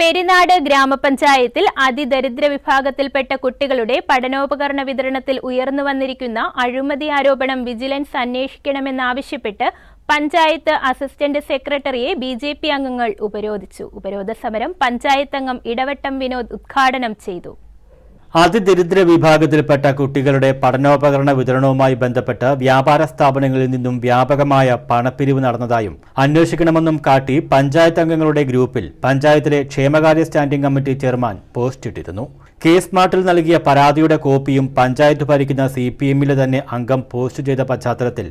പെരിനാട് ഗ്രാമപഞ്ചായത്തിൽ അതിദരിദ്ര വിഭാഗത്തിൽപ്പെട്ട കുട്ടികളുടെ പഠനോപകരണ വിതരണത്തിൽ ഉയർന്നു വന്നിരിക്കുന്ന അഴിമതി ആരോപണം വിജിലൻസ് അന്വേഷിക്കണമെന്നാവശ്യപ്പെട്ട് പഞ്ചായത്ത് അസിസ്റ്റന്റ് സെക്രട്ടറിയെ ബി ജെ പി അംഗങ്ങൾ ഉപരോധിച്ചു. ഉപരോധ സമരം പഞ്ചായത്ത് അംഗം ഇടവട്ടം വിനോദ് ഉദ്ഘാടനം ചെയ്തു. അതിദരിദ്ര വിഭാഗത്തിൽപ്പെട്ട കുട്ടികളുടെ പഠനോപകരണ വിതരണവുമായി ബന്ധപ്പെട്ട് വ്യാപാര സ്ഥാപനങ്ങളിൽ നിന്നും വ്യാപകമായ പണപ്പിരിവ് നടന്നതായും അന്വേഷിക്കണമെന്നും കാട്ടി പഞ്ചായത്ത് അംഗങ്ങളുടെ ഗ്രൂപ്പിൽ പഞ്ചായത്തിലെ ക്ഷേമകാര്യ സ്റ്റാൻഡിംഗ് കമ്മിറ്റി ചെയർമാൻ പോസ്റ്റ് ഇട്ടിരുന്നു. കെ സ്മാർട്ടിൽ നൽകിയ പരാതിയുടെ കോപ്പിയും പഞ്ചായത്ത് ഭരിക്കുന്ന സി പി എമ്മിലെ തന്നെ അംഗം പോസ്റ്റ് ചെയ്ത പശ്ചാത്തലത്തിൽ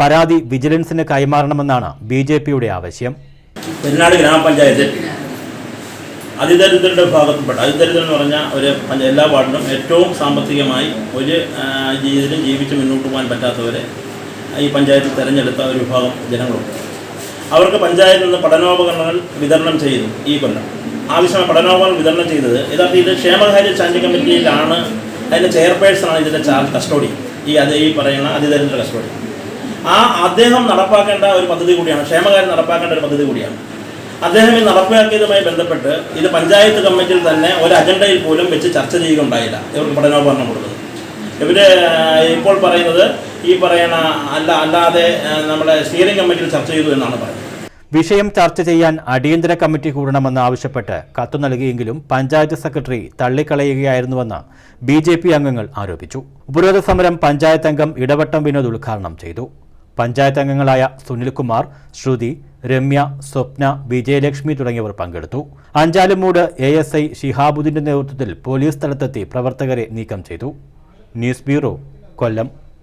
പരാതി വിജിലൻസിന് കൈമാറണമെന്നാണ് ബി ജെ പിയുടെ ആവശ്യം. അതിദരിദ്രരുടെ വിഭാഗത്തിൽപ്പെട്ട അതിദരിദ്രം എന്ന് പറഞ്ഞാൽ ഒരു എല്ലാ വാർഡിലും ഏറ്റവും സാമ്പത്തികമായി ഒരു രീതിയിലും ജീവിച്ച് മുന്നോട്ട് പോകാൻ പറ്റാത്തവരെ ഈ പഞ്ചായത്തിൽ തിരഞ്ഞെടുത്ത ഒരു വിഭാഗം ജനങ്ങളുണ്ട്. അവർക്ക് പഞ്ചായത്തിൽ നിന്ന് പഠനോപകരണങ്ങൾ വിതരണം ചെയ്തു ഈ കൊല്ലം. ആവശ്യമായ പഠനോപകരണം വിതരണം ചെയ്തത് യഥാർത്ഥം ഇത് ക്ഷേമകാര്യ സ്റ്റാൻഡിംഗ് കമ്മിറ്റിയിലാണ്. അതിന്റെ ചെയർപേഴ്സണാണ് ഇതിന്റെ ചാർജ് കസ്റ്റോഡി ഈ അത് ഈ പറയുന്ന അതിദരിദ്ര കസ്റ്റോഡി ആ അദ്ദേഹം നടപ്പാക്കേണ്ട ഒരു പദ്ധതി കൂടിയാണ് ക്ഷേമകാര്യം നടപ്പാക്കേണ്ട ഒരു പദ്ധതി കൂടിയാണ്. അദ്ദേഹം ഈ നടപ്പിലാക്കിയതുമായി ബന്ധപ്പെട്ട് ഇത് പഞ്ചായത്ത് കമ്മിറ്റിയിൽ തന്നെ ഒരു അജണ്ടയിൽ പോലും വെച്ച് ചർച്ച ചെയ്യുകയുണ്ടായില്ല. ഇവർക്ക് പഠനോപകരണം കൊടുത്തത്. ഇവർ ഇപ്പോൾ പറയുന്നത് ഈ പറയണ അല്ല അല്ലാതെ നമ്മുടെ സ്റ്റിയറിംഗ് കമ്മിറ്റിയിൽ ചർച്ച ചെയ്തു എന്നാണ് പറയുന്നത്. വിഷയം ചർച്ച ചെയ്യാൻ അടിയന്തര കമ്മിറ്റി കൂടണമെന്ന് ആവശ്യപ്പെട്ട് കത്ത് നൽകിയെങ്കിലും പഞ്ചായത്ത് സെക്രട്ടറി തള്ളിക്കളയുകയായിരുന്നുവെന്ന് ബി ജെ പി അംഗങ്ങൾ ആരോപിച്ചു. ഉപരോധ സമരം പഞ്ചായത്ത് അംഗം ഇടവട്ടം വിനോദ് ഉദ്ഘാടനം ചെയ്തു. പഞ്ചായത്ത് അംഗങ്ങളായ സുനിൽകുമാർ ശ്രുതി രമ്യ സ്വപ്ന വിജയലക്ഷ്മി തുടങ്ങിയവർ പങ്കെടുത്തു. അഞ്ചാലുമൂട് എ എസ് ഐ ഷിഹാബുദ്ദീന്റെ നേതൃത്വത്തിൽ പോലീസ് സ്ഥലത്തെത്തി പ്രവർത്തകരെ നീക്കം ചെയ്തു. News bureau Kollam.